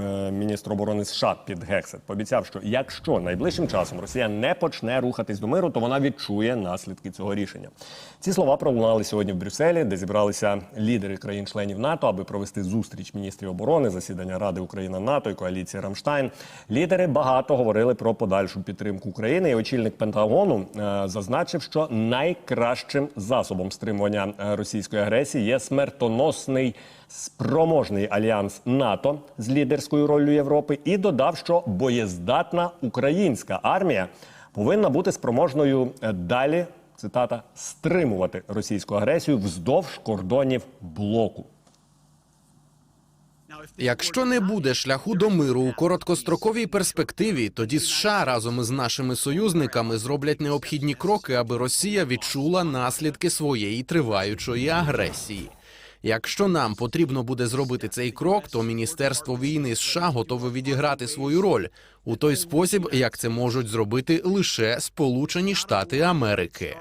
е, міністр оборони США Піт Гексет пообіцяв, що якщо найближчим часом Росія не почне рухатись до миру, то вона відчує наслідки цього рішення. Ці слова пролунали сьогодні в Брюсселі, де зібралися лідери країн-членів НАТО, аби провести зустріч міністрів оборони, засідання Ради Україна НАТО і коаліції Рамштайн. Лідери багато говорили про подальшу підтримку України. І очільник Пентагону е, зазначив, що найкращим засобом стримування е, російської агресії є смертоносний спроможний альянс НАТО з лідерською роллю Європи, і додав, що боєздатна українська армія повинна бути спроможною е, далі. Цитата стримувати російську агресію вздовж кордонів блоку. Якщо не буде шляху до миру у короткостроковій перспективі, тоді США разом із нашими союзниками зроблять необхідні кроки, аби Росія відчула наслідки своєї триваючої агресії. Якщо нам потрібно буде зробити цей крок, то Міністерство війни США готове відіграти свою роль у той спосіб, як це можуть зробити лише Сполучені Штати Америки.